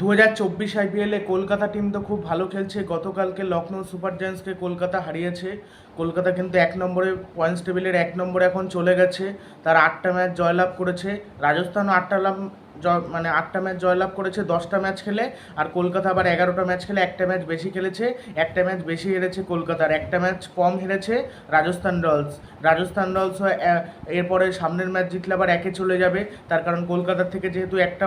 দু হাজার চব্বিশ আইপিএলে কলকাতা টিম তো খুব ভালো খেলছে। গতকালকে লখনৌ সুপার জায়ান্টসকে কলকাতা হারিয়েছে। কলকাতা কিন্তু এক নম্বরে পয়েন্টস টেবিলের এক নম্বরে এখন চলে গেছে। তার আটটা ম্যাচ জয়লাভ করেছে। রাজস্থানও আটটা লাভ মানে আটটা ম্যাচ জয়লাভ করেছে, দশটা ম্যাচ খেলে। আর কলকাতা আবার এগারোটা ম্যাচ খেলে, একটা ম্যাচ বেশি খেলেছে। একটা ম্যাচ বেশি হেরেছে কলকাতার। একটা ম্যাচ কম হেরেছে রাজস্থান রয়্যালস রাজস্থান রয়্যালস এরপরে সামনের ম্যাচ জিতলে আবার একে চলে যাবে। তার কারণ কলকাতার থেকে যেহেতু একটা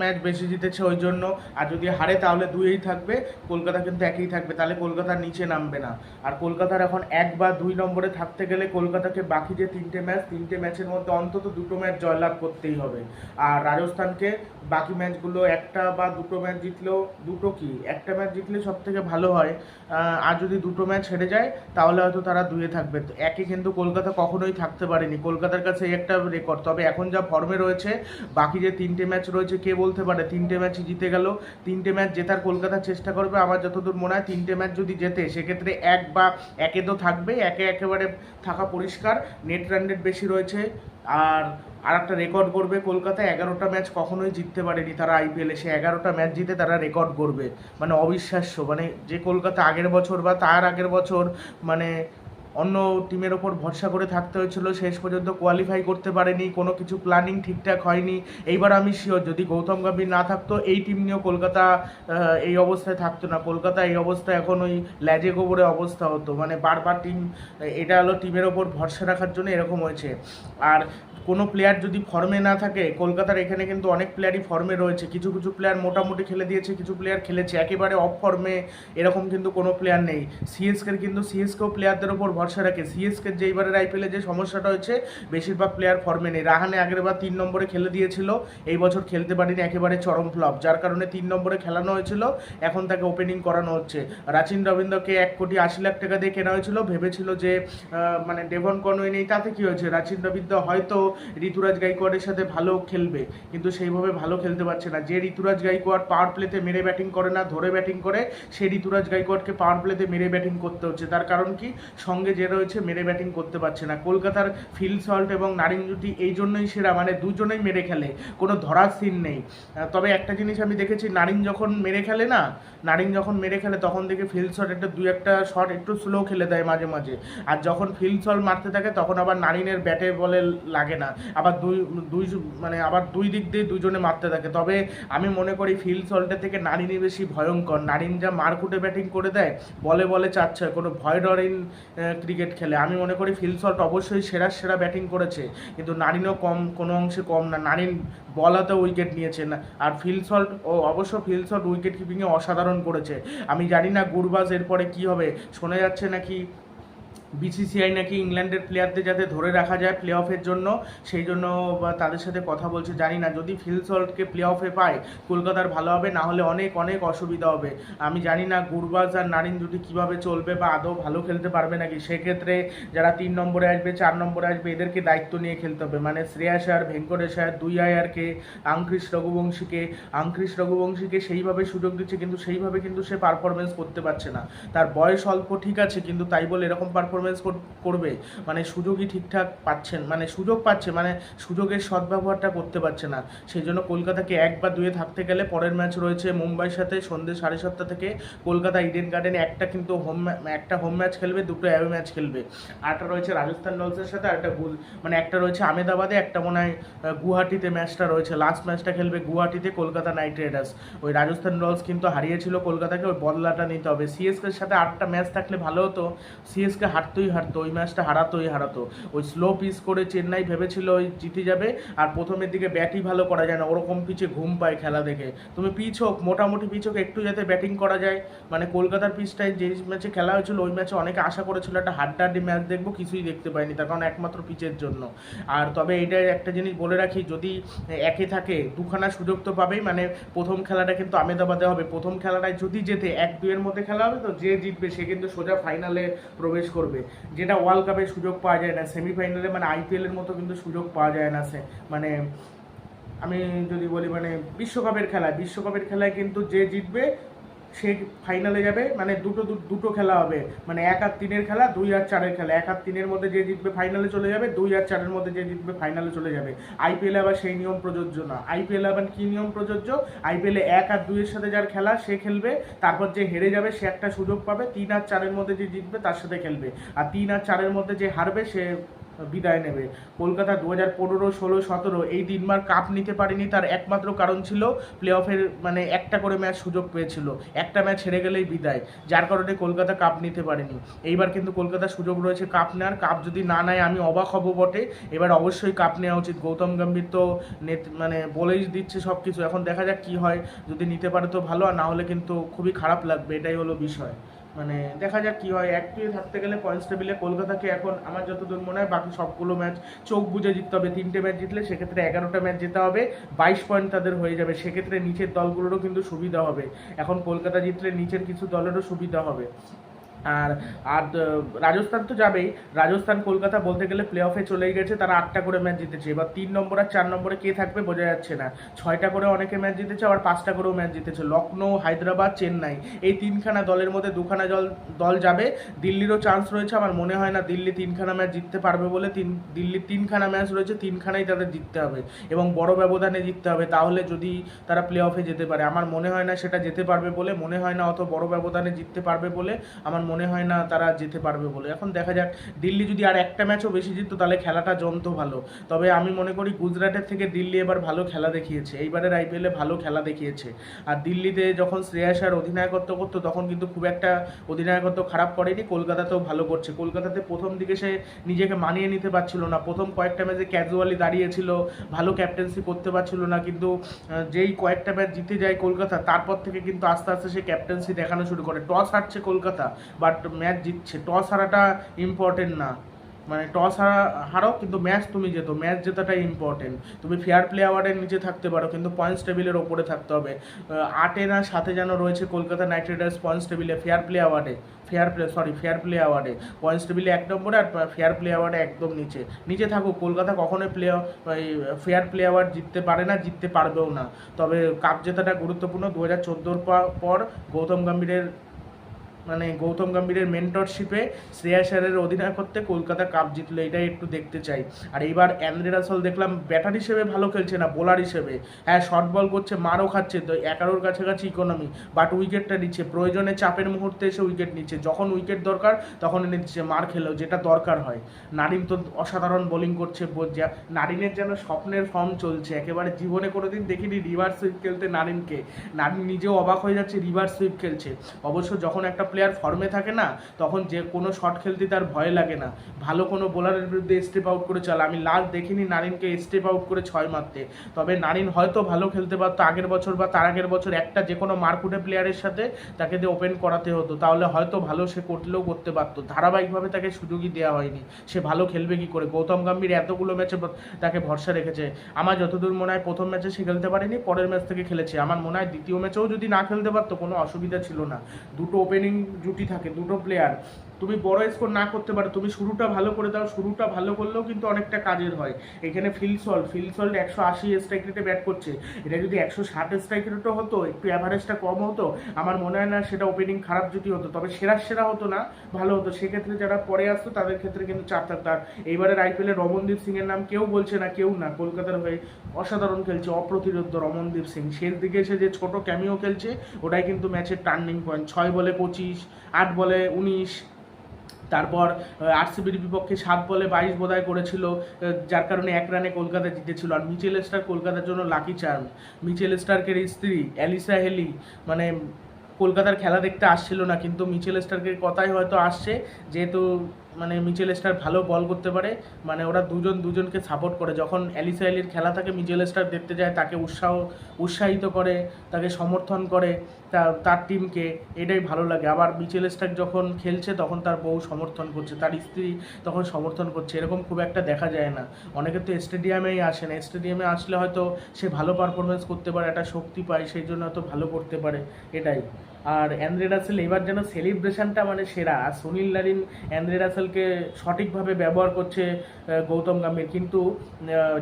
ম্যাচ বেশি জিতেছে ওই জন্য। আর যদি হারে তাহলে দুইই থাকবে, কলকাতা কিন্তু একই থাকবে। তাহলে কলকাতার নিচে নামবে না। আর কলকাতার এখন এক বা দুই নম্বরে থাকতে গেলে কলকাতাকে বাকি যে তিনটে ম্যাচ, তিনটে ম্যাচের মধ্যে অন্তত দুটো ম্যাচ জয়লাভ করতেই হবে। আর রাজস্থানকে বাকি ম্যাচগুলো একটা বা দুটো ম্যাচ জিতলেও, দুটো কি? একটা ম্যাচ জিতলে সব থেকে ভালো হয় আর যদি দুটো ম্যাচ হেরে যায়, তাহলে হয়তো তারা দুয়ে থাকবে। তো একে কিন্তু কলকাতা কখনোই থাকতে পারেনি। কলকাতার কাছে একটা রেকর্ড তবে এখন যা ফর্মে রয়েছে, বাকি যে তিনটে ম্যাচ রয়েছে কে বলতে পারে? তিনটে ম্যাচই জিতে গেল। তিনটে ম্যাচ জেতার কলকাতা চেষ্টা করবে। আমার যতদূর মনে হয় তিনটে ম্যাচ যদি জেতে, সেক্ষেত্রে এক বা একে তো থাকবে একে একেবারে থাকা পরিষ্কার। নেট রান রেট বেশি রয়েছে। আর আর একটা রেকর্ড করবে কলকাতা। এগারোটা ম্যাচ কখনোই জিততে পারেনি তারা আইপিএলে। সে এগারোটা ম্যাচ জিতে তারা রেকর্ড করবে মানে অবিশ্বাস্য। মানে যে কলকাতা আগের বছর বা তার আগের বছর মানে অন্য টিমের ওপর ভরসা করে থাকতে হয়েছিল। শেষ পর্যন্ত কোয়ালিফাই করতে পারেনি, কোনো কিছু প্ল্যানিং ঠিকঠাক হয়নি। এইবার আমি শিওর যদি গৌতম গম্ভীর না থাকতো, এই টিম নিয়েও কলকাতা এই অবস্থায় থাকতো না। কলকাতা এই অবস্থায় এখন ওই ল্যাজে গোবরে অবস্থা হতো। মানে বারবার টিম এটা হলো টিমের ওপর ভরসা রাখার জন্য এরকম হয়েছে। আর কোনো প্লেয়ার যদি ফর্মে না থাকে, কলকাতার এখানে কিন্তু অনেক প্লেয়ারই ফর্মে রয়েছে। কিছু কিছু প্লেয়ার মোটামুটি খেলে দিয়েছে, কিছু প্লেয়ার খেলেছে। একেবারে অফ ফর্মে এরকম কিন্তু কোনো প্লেয়ার নেই। সিএসকের কিন্তু সিএসকেও প্লেয়ারদের ওপর ভরসা রাখে। সিএসকের যে এইবারের আইপিএলে যে সমস্যাটা হয়েছে, বেশিরভাগ প্লেয়ার ফর্মে নেই। রাহানে আগের বার তিন নম্বরে খেলে দিয়েছিল, এই বছর খেলতে পারেনি একেবারে চরম ফ্লপ যার কারণে তিন নম্বরে খেলানো হয়েছিল, এখন তাকে ওপেনিং করানো হচ্ছে। রাচিন রবীন্দ্রকে এক কোটি আশি লাখ টাকা দিয়ে কেনা হয়েছিল, ভেবেছিল যে মানে ডেভন কনওয়ে নেই, তাতে কী হয়েছে? রাচিন রবীন্দ্র হয়তো ঋতুরাজ গাইকোয়াড়ের সাথে ভালো খেলবে। কিন্তু সেইভাবে ভালো খেলতে পারছে না। যে ঋতুরাজ গাইকোয়াড় পাওয়ার প্লেতে মেরে ব্যাটিং করে না, ধরে ব্যাটিং করে সেই ঋতুরাজ গাইকোয়াড়কে পাওয়ার প্লেতে মেরে ব্যাটিং করতে হচ্ছে। তার কারণ কি? সঙ্গে যে রয়েছে, মেরে ব্যাটিং করতে পারছে না। কলকাতার ফিল সল্ট এবং নারিন জুটি এই জন্যই সেরা মানে দুজনেই মেরে খেলে। কোনো ধরার সিন নেই। তবে একটা জিনিস আমি দেখেছি নারিন যখন মেরে খেলে না নারিন যখন মেরে খেলে, তখন দেখে ফিল্ড শট একটা, দুই একটা শট একটু স্লো খেলে দেয় মাঝে মাঝে। আর যখন ফিল্ড শট মারতে থাকে, তখন আবার নারিনের ব্যাটে বলে লাগে না। আবার দুই দুই মানে আবার দুই দিক দিয়ে দুজনে মারতে থাকে। তবে আমি মনে করি ফিল্ড সল্টের থেকে নারিনই বেশি ভয়ঙ্কর। নারিন যা মারকুটে ব্যাটিং করে দেয়, বলে বলে চাচ্ছে কোনো ভয় ডরিন ক্রিকেট খেলে। আমি মনে করি ফিল্ড সল্ট অবশ্যই সেরা সেরা ব্যাটিং করেছে। কিন্তু নারিনও কম, কোনো অংশে কম না। নারিন বলাতে উইকেট নিয়েছে না। আর ফিল্ড সল্ট, ও অবশ্য ফিল্ড সল্ট উইকেট কিপিংয়ে অসাধারণ করেছে। আমি জানি না গুরবাজ এরপরে কি হবে। শোনা যাচ্ছে নাকি বিসিসিআই নাকি ইংল্যান্ডের প্লেয়ারদের যাতে ধরে রাখা যায় প্লে অফের জন্য, সেই জন্য তাদের সাথে কথা বলছে, জানি না। যদি ফিল সল্টকে প্লে অফে পায়, কলকাতার ভালো হবে, না হলে অনেক অনেক অসুবিধা হবে। আমি জানি না গুরবাজ আর নারিন দুটি কীভাবে চলবে, বা আদৌ ভালো খেলতে পারবে নাকি। সেক্ষেত্রে যারা তিন নম্বরে আসবে, চার নম্বরে আসবে, এদেরকে দায়িত্ব নিয়ে খেলতে হবে। মানে শ্রেয়াস আর ভেঙ্কটেশ আর দুই আয়ারকে আংক্রিস রঘুবংশীকে আংক্রিস রঘুবংশীকে সেইভাবে সুযোগ দিচ্ছে, কিন্তু সেইভাবে কিন্তু সে পারফরমেন্স করতে পারছে না। তার বয়স অল্প ঠিক আছে, কিন্তু তাই বলে এরকম পারফরমেন্স করবে মানে সুযোগই ঠিকঠাক পাচ্ছেন মানে সুযোগ পাচ্ছে মানে সুযোগের সদ্ব্যবহারটা করতে পারছে না। সেই জন্য কলকাতাকে এক বা দুয়ে থাকতে গেলে পরের ম্যাচ রয়েছে মুম্বাইয়ের সাথে সন্ধ্যে সাড়ে সাতটা থেকে কলকাতা ইডেন গার্ডেনে একটা কিন্তু হোম একটা হোম ম্যাচ খেলবে, দুটো অ্যাওয়ে ম্যাচ খেলবে। আরটা রয়েছে রাজস্থান রয়্যালসের সাথে আর একটা গুল- মানে একটা রয়েছে আমেদাবাদে, একটা মনে হয় গুয়াহাটিতে ম্যাচটা রয়েছে। লাস্ট ম্যাচটা খেলবে গুয়াহাটিতে কলকাতা নাইট রাইডার্স ওই রাজস্থান রয়্যালস কিন্তু হারিয়েছিল কলকাতাকে, ওই বদলাটা নিতে হবে। সিএসকের সাথে আটটা ম্যাচ থাকলে ভালো হতো। সিএসকে হারতোই হারতো, ওই ম্যাচটা হারাতোই হারাতো। ওই স্লো পিচ করে চেন্নাই ভেবেছিল ওই জিতে যাবে, আর প্রথমের দিকে ব্যাটই ভালো করা যায় না, ওরকম পিচে ঘুম পায় খেলা দেখে। তুমি পিচ হোক, মোটামুটি পিচ হোক, একটু যাতে ব্যাটিং করা যায়। মানে কলকাতার পিচটায় যে ম্যাচে খেলা হয়েছিল, ওই ম্যাচে অনেকে আশা করেছিল একটা হাড্ডাহাড্ডি ম্যাচ দেখব, কিছুই দেখতে পাইনি, তার কারণ একমাত্র পিচের জন্য। আর তবে এইটাই একটা জিনিস বলে রাখি, যদি একে থাকে, দুখানা সুযোগ তো পাবেই মানে প্রথম খেলাটা কিন্তু আমেদাবাদে হবে। প্রথম খেলাটায় যদি যেতে এক দুয়ের মধ্যে খেলা হবে, তো যে জিতবে, সে কিন্তু সোজা ফাইনালে প্রবেশ করবে। যেটা ওয়ার্ল্ড কাপে সুযোগ পাওয়া যায় না। সেমিফাইনালে মানে আইপিএলের মতো কিন্তু সুযোগ পাওয়া যায় না সে। মানে আমি যদি বলি মানে বিশ্বকাপের খেলায় বিশ্বকাপের খেলায় কিন্তু যে জিতবে সে ফাইনালে যাবে মানে দুটো দুটো খেলা হবে। মানে এক আর তিনের খেলা, দুই আর চারের খেলা। এক আর তিনের মধ্যে যে জিতবে ফাইনালে চলে যাবে, দুই আর চারের মধ্যে যে জিতবে ফাইনালে চলে যাবে। আইপিএলে আবার সেই নিয়ম প্রযোজ্য না। আইপিএলে আবার কী নিয়ম প্রযোজ্য? আইপিএলে এক আর দুইয়ের সাথে যার খেলা, সে খেলবে। তারপর যে হেরে যাবে, সে একটা সুযোগ পাবে। তিন আর চারের মধ্যে যে জিতবে, তার সাথে খেলবে। আর তিন আর চারের মধ্যে যে হারবে, সে বিদায় নেবে। কলকাতা দু হাজার পনেরো, ষোলো, সতেরো এই তিনবার কাপ নিতে পারেনি তার একমাত্র কারণ ছিল প্লে অফের মানে একটা করে ম্যাচ সুযোগ পেয়েছিল। একটা ম্যাচ হেরে গেলেই বিদায়। যার কারণে কলকাতা কাপ নিতে পারেনি। এইবার কিন্তু কলকাতা সুযোগ রয়েছে কাপ নেওয়ার। কাপ যদি না নেয়, আমি অবাক হব বটে। এবার অবশ্যই কাপ নেওয়া উচিত। গৌতম গম্ভীর তো মানে বলেই দিচ্ছে সব কিছু এখন দেখা যাক কি হয়। যদি নিতে পারে তো ভালো, আর না হলে কিন্তু খুবই খারাপ লাগবে। এটাই হলো বিষয়। মানে দেখা যাক কি হয়। একটিয়ে থাকতে গেলে পয়েন্টস টেবিলে কলকাতাকে এখন আমার যতদূর মনে হয় বাকি সবগুলো ম্যাচ চোখ বুঝে জিততে হবে। তিনটে ম্যাচ জিতলে সেক্ষেত্রে এগারোটা ম্যাচ যেতে হবে। বাইশ পয়েন্ট তাদের হয়ে যাবে। সেক্ষেত্রে নিচের দলগুলোরও কিন্তু সুবিধা হবে। এখন কলকাতা জিতলে নিচের কিছু দলেরও সুবিধা হবে। আর আর রাজস্থান তো যাবেই। রাজস্থান, কলকাতা বলতে গেলে প্লে অফে চলেই গেছে, তারা আটটা করে ম্যাচ জিতেছে। এবার তিন নম্বর আর চার নম্বরে কে থাকবে বোঝা যাচ্ছে না। ছয়টা করে অনেকে ম্যাচ জিতেছে, আবার পাঁচটা করেও ম্যাচ জিতেছে। লখনৌ, হায়দ্রাবাদ, চেন্নাই, এই তিনখানা দলের মধ্যে দুখানা দল দল যাবে। দিল্লিরও চান্স রয়েছে, আমার মনে হয় না দিল্লি তিনখানা ম্যাচ জিততে পারবে বলে তিন, দিল্লির তিনখানা ম্যাচ রয়েছে, তিনখানাই তাদের জিততে হবে এবং বড় ব্যবধানে জিততে হবে। তাহলে যদি তারা প্লে অফে যেতে পারে, আমার মনে হয় না সেটা যেতে পারবে বলে, মনে হয় না অত বড় ব্যবধানে জিততে পারবে বলে আমার মনে হয় না তারা যেতে পারবে বলে। এখন দেখা যাক, দিল্লি যদি আর একটা ম্যাচও বেশি জিততো, তাহলে খেলাটা জমতো ভালো। তবে আমি মনে করি গুজরাটের থেকে দিল্লি এবার ভালো খেলা দেখিয়েছে। এইবারের আইপিএলে ভালো খেলা দেখিয়েছে। আর দিল্লিতে যখন শ্রেয়াস আর অধিনায়কত্ব করতো, তখন কিন্তু খুব একটা অধিনায়কত্ব খারাপ করেনি। কলকাতাতেও ভালো করছে। কলকাতাতে প্রথম দিকে সে নিজেকে মানিয়ে নিতে পারছিল না। প্রথম কয়েকটা ম্যাচে ক্যাজুয়ালি দাঁড়িয়েছিল, ভালো ক্যাপ্টেন্সি করতে পারছিল না। কিন্তু যেই কয়েকটা ম্যাচ জিতে যায় কলকাতা, তারপর থেকে কিন্তু আস্তে আস্তে সে ক্যাপ্টেন্সি দেখানো শুরু করে। টস হারছে কলকাতা। বাট ম্যাচ জিতছে। টস হারাটা ইম্পর্টেন্ট না। মানে টস হারা, হারো, কিন্তু ম্যাচ তুমি যেত ম্যাচ জেতাটাই ইম্পর্টেন্ট তুমি ফেয়ার প্লে অ্যাওয়ার্ডের নিচে থাকতে পারো, কিন্তু পয়েন্টস টেবিলের ওপরে থাকতে হবে। আটে না সাথে যেন রয়েছে কলকাতা নাইট রাইডার্স পয়েন্টস টেবিলে fair play অ্যাওয়ার্ডে fair play sorry fair play অ্যাওয়ার্ডে points টেবিলে এক নম্বরে আর ফেয়ার প্লে অ্যাওয়ার্ডে একদম নিচে। নিচে থাকুক। কলকাতা কখনোই প্লে ফেয়ার প্লে অ্যাওয়ার্ড জিততে পারে না, জিততে পারবেও না। তবে কাপ জেতাটা গুরুত্বপূর্ণ। দু হাজার চোদ্দোর পর গৌতম গম্ভীরের মানে গৌতম গম্ভীরের মেন্টরশিপে শ্রেয়াসারের অধিনায়কত্বে কলকাতা কাপ জিতলো, এটাই একটু দেখতে চাই। আর এইবার অ্যান্দ্রে রাসেল দেখলাম ব্যাটার হিসেবে ভালো খেলছে না বোলার হিসেবে। হ্যাঁ শর্ট বল করছে, মারও খাচ্ছে, তো এগারোর কাছাকাছি ইকোনমি বাট উইকেটটা নিচ্ছে। প্রয়োজনে চাপের মুহূর্তে এসে উইকেট নিচ্ছে। যখন উইকেট দরকার, তখন নিচ্ছে মার খেলেও যেটা দরকার হয়। নারিন তো অসাধারণ বোলিং করছে নারিনের যেন স্বপ্নের ফর্ম চলছে। একেবারে জীবনে কোনোদিন দেখিনি রিভার্স সুইপ খেলতে নারিনকে। নারিন নিজেও অবাক হয়ে যাচ্ছে রিভার্স সুইপ খেলছে। অবশ্য যখন একটা প্লেয়ার ফর্মে থাকে না, তখন যে কোনো শট খেলতে তার ভয় লাগে না। ভালো কোনো বোলারের বিরুদ্ধে স্টেপ আউট করে চলে। আমি লাস্ট দেখিনি নারিনকে স্টেপ আউট করে ছয় মারতে। তবে নারিন হয়তো ভালো খেলতে পারতো আগের বছর বা তার আগের বছর একটা যে কোনো মারকুটে প্লেয়ারের সাথে তাকে দিয়ে ওপেন করাতে হতো। তাহলে হয়তো ভালো সে করলেও করতে পারতো। ধারাবাহিকভাবে তাকে সুযোগই দেওয়া হয়নি। সে ভালো খেলবে কি করে? গৌতম গম্ভীর এতগুলো ম্যাচে তাকে ভরসা রেখেছে। আমার যতদূর মনে হয় প্রথম ম্যাচে সে খেলতে পারেনি, পরের ম্যাচ থেকে খেলেছে। আমার মনে হয় দ্বিতীয় ম্যাচেও যদি না খেলতে পারতো, কোনো অসুবিধা ছিল না। দুটো ওপেনিং জুটি থাকে দুটো প্লেয়ার তুমি বড় স্কোর না করতে পারো, তুমি শুরুটা ভালো করে দাও, শুরুটা ভালো করলেও কিন্তু অনেকটা কাজের হয়। এখানে ফিলসল ফিলসল একশো আশি স্ট্রাইক রেটে ব্যাট করছে। এটা যদি একশো ষাট স্ট্রাইক রেটও হতো, একটু অ্যাভারেজটা কম হতো, আমার মনে হয় না সেটা ওপেনিং খারাপ জুটি হতো। তবে সেরা সেরা হতো না, ভালো হতো। সেক্ষেত্রে যারা পরে আসতো, তাদের ক্ষেত্রে কিন্তু চাপ থাকতো। আর এইবারের আইপিএলে রমনদীপ সিং এর নাম কেউ বলছে না, কেউ না। কলকাতার হয়ে অসাধারণ খেলছে অপ্রতিরোধ রমনদীপ সিং। শেষ দিকে এসে যে ছোট ক্যামিও খেলছে, ওটাই কিন্তু ম্যাচের টার্নিং পয়েন্ট ছয় বলে পঁচিশ, আট বলে উনিশ তারপর আরসিবির বিপক্ষে সাত বলে বাইশ বোধহয় করেছিল যার কারণে এক রানে কলকাতা জিতেছিল। আর মিচেল স্টার কলকাতার জন্য লাকি চার্ম মিচেল স্টার্কের স্ত্রী, অ্যালিসা হেলি মানে কলকাতার খেলা দেখতে আসছিল না, কিন্তু মিচেল স্টার্কের কথাই হয়তো আসছে, যেহেতু মানে মিচেল স্টার ভালো বল করতে পারে মানে ওরা দুজন দুজনকে সাপোর্ট করে। যখন অ্যালিসা হেলির খেলা থাকে, মিচেল স্টার দেখতে যায়, তাকে উৎসাহ, উৎসাহিত করে, তাকে সমর্থন করে। তা- তার টিমকে এটাই ভালো লাগে। আবার মিচেল স্টার যখন খেলছে, তখন তার বউ সমর্থন করছে, তার স্ত্রী তখন সমর্থন করছে, এরকম খুব একটা দেখা যায় না। অনেকে তো স্টেডিয়ামেই আসে না স্টেডিয়ামে আসলে হয়তো সে ভালো পারফরমেন্স করতে পারে, একটা শক্তি পায়, সেই জন্য হয়তো ভালো করতে পারে, এটাই। আর অ্যান্দ্রে রাসেল, এবার যেন সেলিব্রেশনটা মানে সেরা। আর সুনীল নারিন অ্যান্দ্রে রাসেল রাসেলকে সঠিকভাবে ব্যবহার করছে গৌতম গম্ভীর। কিন্তু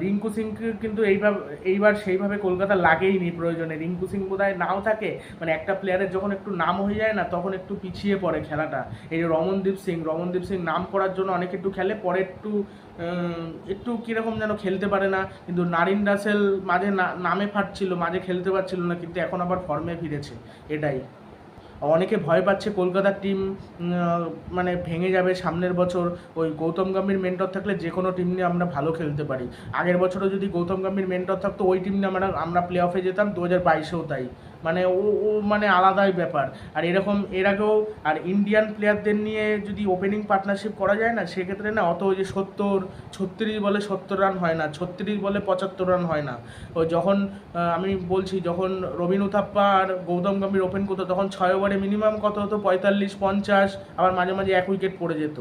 রিঙ্কু সিংকে কিন্তু এইভাবে, এইবার সেইভাবে কলকাতা লাগেইনি প্রয়োজনে। রিঙ্কু সিং বোধহয় নাও থাকে মানে একটা প্লেয়ারের যখন একটু নাম হয়ে যায় না, তখন একটু পিছিয়ে পড়ে খেলাটা। এই যে রমনদীপ সিং রমনদীপ সিং নাম করার জন্য অনেক একটু খেলে, পরে একটু একটু কীরকম যেন খেলতে পারে না। কিন্তু নারিন রাসেল মাঝে না- নামে ফাটছিল, মাঝে খেলতে পারছিল না, কিন্তু এখন আবার ফর্মে ফিরেছে, এটাই। অনেকে ভয় পাচ্ছে কলকাতার টিম মানে ভেঙে যাবে সামনের বছর। ওই গৌতম গম্ভীর মেন্টর থাকলে যে কোনো টিম নিয়ে আমরা ভালো খেলতে পারি। আগের বছরও যদি গৌতম গম্ভীর মেন্টর থাকতো, ওই টিম নিয়ে আমরা আমরা প্লে অফে যেতাম, দু হাজার বাইশেও তাই। মানে ও ও মানে আলাদাই ব্যাপার। আর এরকম, এর আগেও, আর ইন্ডিয়ান প্লেয়ারদের নিয়ে যদি ওপেনিং পার্টনারশিপ করা যায় না, সেক্ষেত্রে না অত ওই যে সত্তর, ছত্রিশ বলে সত্তর রান হয় না, ছত্রিশ বলে পঁচাত্তর রান হয় না। ও যখন আমি বলছি, যখন রবিন উথাপ্পা আর গৌতম গম্ভীর ওপেন করতো, তখন ছয় ওভারে মিনিমাম কত হতো? পঁয়তাল্লিশ, পঞ্চাশ, আবার মাঝে মাঝে এক উইকেট পড়ে যেত।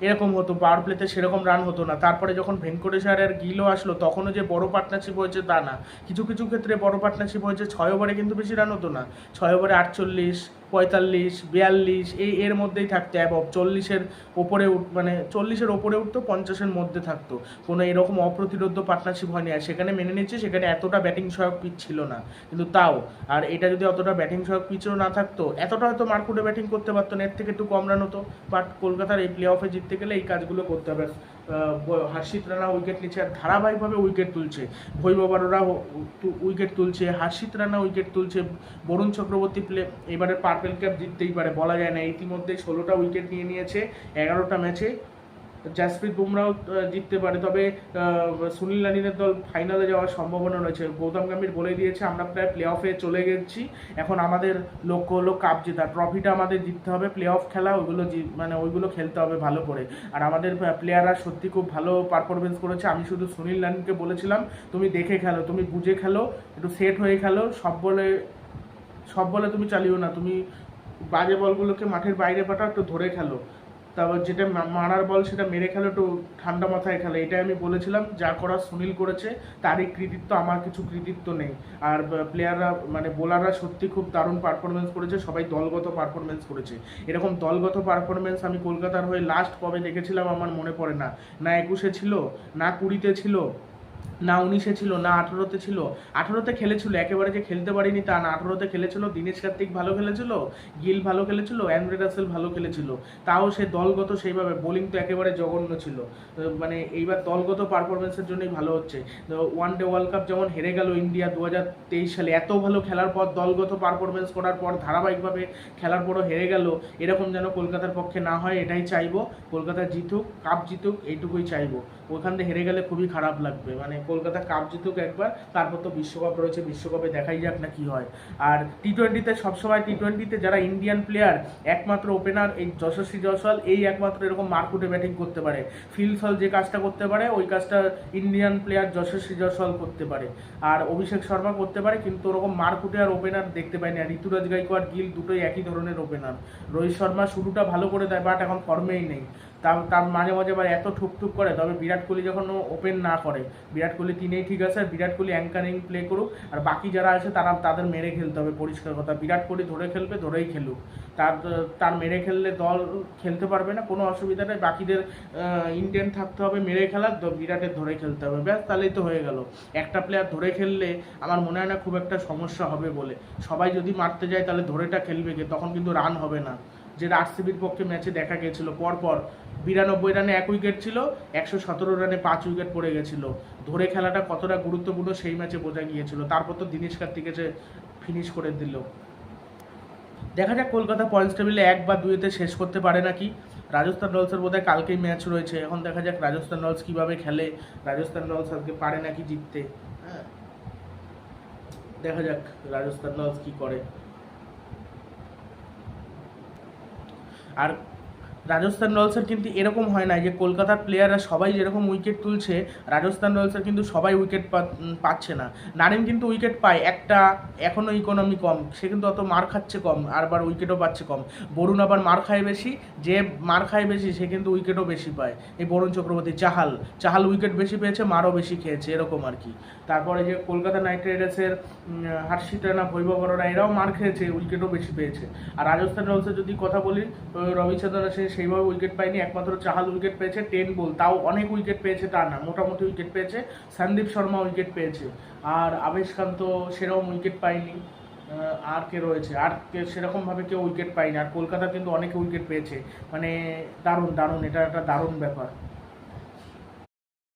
এরকম হতো পাওয়ার প্লেতে সেরকম রান হতো না। তারপরে যখন ভেঙ্কটেশ্বর আর গিলও আসলো, তখনও যে বড় পার্টনারশিপ হয়েছে তা না। কিছু কিছু ক্ষেত্রে বড় পার্টনারশিপ হয়েছে, ছয় ওভারে কিন্তু বেশি রান হতো না। ছয় ওভারে আটচল্লিশ পঁয়তাল্লিশ, বিয়াল্লিশ, এই এর মধ্যেই থাকতো অ্যাবভ চল্লিশের ওপরে উঠ- মানে চল্লিশের ওপরে উঠতো, পঞ্চাশের মধ্যে থাকতো। কোনো এরকম অপ্রতিরোধ পার্টনারশিপ হয়নি। আর সেখানে মেনে নিচ্ছে সেখানে এতটা ব্যাটিং সহায়ক পিচ ছিল না। কিন্তু তাও, আর এটা যদি অতটা ব্যাটিং সহায়ক পিচও না থাকতো, এতটা হয়তো মার্কুটে ব্যাটিং করতে পারতো না এর থেকে একটু কম রান হতো। বাট কলকাতার এই প্লে অফে জিততে গেলে এই কাজগুলো করতে হবে। হার্ষিত রানা উইকেট নিচ্ছে আর ধারাবাহিকভাবে উইকেট তুলছে। ভৈবব আরোরা উইকেট তুলছে। হার্ষিত রানা উইকেট তুলছে। বরুণ চক্রবর্তী প্লে এবারে পার্পেল ক্যাপ জিততেই পারে, বলা যায় না। ইতিমধ্যে ষোলোটা উইকেট নিয়ে নিয়েছে, এগারোটা ম্যাচে জাসপ্রীত বুমরাও জিততে পারে। তবে সুনীল লানিনের দল ফাইনালে যাওয়ার সম্ভাবনা রয়েছে। গৌতম গম্ভীর বলে দিয়েছে, আমরা প্রায় প্লে অফে চলে গেছি। এখন আমাদের লক্ষ্য হলো কাপ জেতা। ট্রফিটা আমাদের জিততে হবে। প্লে অফ খেলা, ওইগুলো মানে ওইগুলো খেলতে হবে ভালো করে। আর আমাদের প্লেয়াররা সত্যি খুব ভালো পারফরমেন্স করেছে। আমি শুধু সুনীল লানিনকে বলেছিলাম, তুমি দেখে খেলো, তুমি বুঝে খেলো, একটু সেট হয়ে খেলো। সব বলে সব বলে তুমি চালিও না। তুমি বাজে বলগুলোকে মাঠের বাইরে পাঠাও, একটু ধরে খেলো। তারপর যেটা মারার বল সেটা মেরে খেলো একটু ঠান্ডা মাথায় খেলে, এটাই আমি বলেছিলাম, যা করা সুনীল করেছে, তারই কৃতিত্ব, আমার কিছু কৃতিত্ব নেই। আর প্লেয়াররা মানে বোলাররা সত্যি খুব দারুণ পারফরমেন্স করেছে, সবাই দলগত পারফরমেন্স করেছে। এরকম দলগত পারফরমেন্স আমি কলকাতার হয়ে লাস্ট কবে দেখেছিলাম আমার মনে পড়ে না। না একুশে ছিল, না কুড়িতে ছিল না উনিশে ছিল, না আঠেরোতে ছিল। আঠেরোতে খেলেছিল, একেবারে যে খেলতে পারিনি তা না। আঠেরোতে খেলেছিল, দীনেশ কার্তিক ভালো খেলেছিল, গিল ভালো খেলেছিল অ্যান্ড্রে রাসেল ভালো খেলেছিল। তাও সে দলগত সেইভাবে, বোলিং তো একেবারে জঘন্য ছিল। মানে এইবার দলগত পারফরমেন্সের জন্যই ভালো হচ্ছে। ওয়ান ডে ওয়ার্ল্ড কাপ যেমন হেরে গেল ইন্ডিয়া দু হাজার তেইশ সালে, এত ভালো খেলার পর দলগত পারফরমেন্স করার পর ধারাবাহিকভাবে খেলার পরও হেরে গেল। এরকম যেন কলকাতার পক্ষে না হয়, এটাই চাইব। কলকাতা জিতুক, কাপ জিতুক, এইটুকুই চাইব। ওখান থেকে হেরে গেলে খুবই খারাপ লাগবে। মানে কলকাতা কাপ জিতুক একবার, তারপর তো বিশ্বকাপ রয়েছে, বিশ্বকাপে দেখাই যাক না কি হয়। আর টি টোয়েন্টিতে সবসময় টি টোয়েন্টিতে যারা ইন্ডিয়ান প্লেয়ার একমাত্র ওপেনার এই যশস্বী জয়সওয়াল, এই একমাত্র এরকম মার্কুটে ব্যাটিং করতে পারে। ফিলসল যে কাজটা করতে পারে, ওই কাজটা ইন্ডিয়ান প্লেয়ার যশস্বী জয়সওয়াল করতে পারে। আর অভিষেক শর্মা করতে পারে, কিন্তু ওরকম মারকুটে আর ওপেনার দেখতে পাই না ঋতুরাজ গাইকোয়াড়, গিল দুটোই একই ধরনের ওপেনার রোহিত শর্মা শুরুটা ভালো করে দেয় বাট এখন ফর্মেই নেই। তার তার মাঝে মাঝে আবার এত ঠুকঠুক করে, তবে বিরাট কোহলি যখন ওপেন না করে, বিরাট কোহলি তিনেই ঠিক আছে, বিরাট কোহলি অ্যাঙ্কারিং প্লে করুক, আর বাকি যারা আছে তারা তাদের মেরে খেলতে হবে পরিষ্কার কথা। বিরাট কোহলি ধরে খেলবে, ধরেই খেলুক। তার তার মেরে খেললে দল খেলতে পারবে না, কোনো অসুবিধা নেই। বাকিদের ইন্ডিয়ান থাকতে হবে মেরে খেলার বিরাটের ধরে খেলতে হবে। ব্যাস, তাহলেই তো হয়ে গেল। একটা প্লেয়ার ধরে খেললে আমার মনে হয় না খুব একটা সমস্যা হবে বলে। সবাই যদি মারতে যায় তাহলে ধরেটা খেলবে তখন কিন্তু রান হবে না। যেটা আরসিবির পক্ষে ম্যাচে দেখা গেছিল পরপর বিরানব্বই রানে এক উইকেট ছিল, একশো সতেরো রানে পাঁচ উইকেট পড়ে গেছিল। ধরে খেলাটা কতটা গুরুত্বপূর্ণ সেই ম্যাচে বোঝা গিয়েছিল। তারপর তো দিনেশ কার্তিক এসে ফিনিশ করে দিল। দেখা যাক কলকাতা পয়েন্টস টেবিলে এক বা দুইতে শেষ করতে পারে নাকি। রাজস্থান রয়্যালসের বোধহয় কালকেই ম্যাচ রয়েছে। এখন দেখা যাক রাজস্থান রয়্যালস কীভাবে খেলে। রাজস্থান রয়্যালস আজকে পারে নাকি জিততে? হ্যাঁ। দেখা যাক রাজস্থান রয়্যালস কী করে। আর রাজস্থান রয়্যালসের কিন্তু এরকম হয় না যে কলকাতার প্লেয়াররা সবাই যেরকম উইকেট তুলছে, রাজস্থান রয়্যালসের কিন্তু সবাই উইকেট পাচ্ছে না। নারিন কিন্তু উইকেট পায়, একটা এখনও ইকোনমি কম, সে কিন্তু অত মার খাচ্ছে কম আর আবার উইকেটও পাচ্ছে কম। বরুণ আবার মার খায় বেশি, যে মার খায় বেশি, সে কিন্তু উইকেটও বেশি পায়। এই বরুণ চক্রবর্তী, চাহাল চাহাল উইকেট বেশি পেয়েছে, মারও বেশি খেয়েছে, এরকম আর কি। তারপরে যে কলকাতা নাইট রাইডার্সের হার্ষিত রানা বৈভব এরাও মার খেয়েছে উইকেটও বেশি পেয়েছে। আর রাজস্থান রয়্যালসের যদি কথা বলি, তো রবিচন্দ্রন সিং সেইভাবে উইকেট পায়নি একমাত্র চাহাল উইকেট পেয়েছে টেন বল তাও অনেক উইকেট পেয়েছে তা না মোটামুটি উইকেট পেয়েছে, সন্দীপ শর্মা উইকেট পেয়েছে, আর আবেশ খান তো সেরকম উইকেট পায়নি আর কে রয়েছে, আর সেরকমভাবে কেউ উইকেট পায়নি, আর কলকাতা কিন্তু অনেক উইকেট পেয়েছে মানে দারুণ দারুণ, এটা একটা দারুণ ব্যাপার।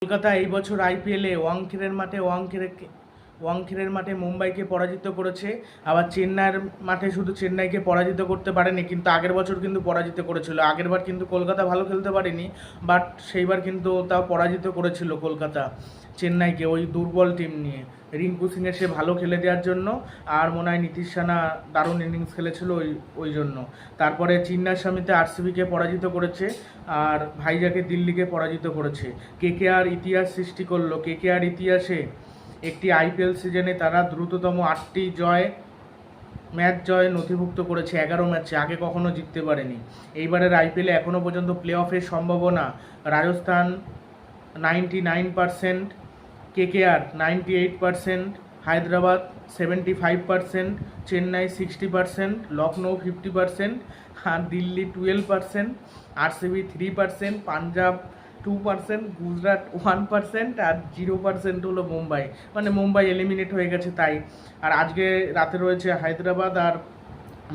কলকাতা এই বছর আইপিএলে ওয়াংখেড়ের মাঠে ওয়াংখেড়ে ওয়াংখেড়ের মাঠে মুম্বাইকে পরাজিত করেছে। আবার চেন্নাইয়ের মাঠে শুধু চেন্নাইকে পরাজিত করতে পারেনি, কিন্তু আগের বছর কিন্তু পরাজিত করেছিল। আগেরবার কিন্তু কলকাতা ভালো খেলতে পারেনি, বাট সেইবার কিন্তু তাও পরাজিত করেছিল কলকাতা চেন্নাইকে, ওই দুর্বল টিম নিয়ে। রিঙ্কু সিংয়ে সে ভালো খেলে দেওয়ার জন্য, আর মনে হয় নীতিশ সানা দারুণ ইনিংস খেলেছিল ওই ওই জন্য। তারপরে চিন্নার স্বামীতে আরসিবিকে পরাজিত করেছে, আর ভাইজাকে দিল্লিকে পরাজিত করেছে। কে কে আর ইতিহাস সৃষ্টি করল। কে কে আর ইতিহাসে একটি আইপিএল সিজনে তারা দ্রুততম আটটি জয়, ম্যাচ জয় নথিভুক্ত করেছে, এগারো ম্যাচে, আগে কখনো জিততে পারেনি। এইবারের আইপিএলে এখনও পর্যন্ত প্লে অফের সম্ভাবনা, Rajasthan ninety nine percent, KKR ninety eight percent, Hyderabad seventy five percent, Chennai sixty percent Lucknow fifty percent, আর Delhi twelve percent, RCB three percent, Punjab two percent Gujarat one percent আর zero percent হলো মুম্বাই মানে Mumbai eliminate হয়ে গেছে তাই। আর আজকে রাতে রয়েছে হায়দ্রাবাদ আর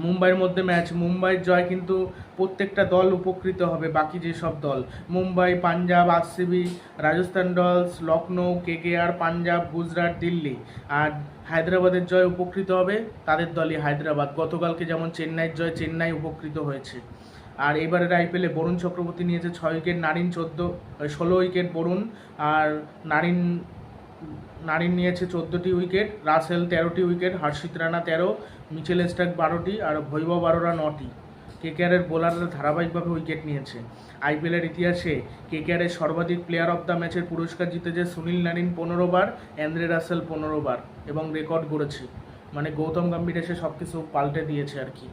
মুম্বাইয়ের মধ্যে ম্যাচ মুম্বাইয়ের জয় কিন্তু প্রত্যেকটা দল উপকৃত হবে, বাকি যেসব দল। মুম্বাই, পাঞ্জাব আরসিবি রাজস্থান ডলস লখনৌ কেকেআর, পাঞ্জাব, গুজরাট, দিল্লি। আর হায়দ্রাবাদের জয় উপকৃত হবে তাদের দলই হায়দ্রাবাদ। গতকালকে যেমন চেন্নাইয়ের জয়, চেন্নাই উপকৃত হয়েছে। আর এবারের আইপিএলে বরুণ চক্রবর্তী নিয়েছে ছয় উইকেট, নারিন চোদ্দ ষোলো উইকেট বরুণ, আর নারিন নারিন নিয়েছে চোদ্দোটি উইকেট, রাসেল তেরোটি উইকেট, হর্ষিত রানা তেরো, মিচেল স্টার্ক বারোটি, আর ভৈবব বারোরা নটি। কেকেআরের বোলাররা ধারাবাহিকভাবে উইকেট নিয়েছে। আইপিএলের ইতিহাসে কেকেআরের সর্বাধিক প্লেয়ার অফ দ্য ম্যাচের পুরস্কার জিতেছে সুনীল নারিন পনেরো বার অ্যান্দ্রে রাসেল পনেরো বার, এবং রেকর্ড গড়েছে। মানে গৌতম গম্ভীর এসে সব কিছু পাল্টে দিয়েছে আর কি।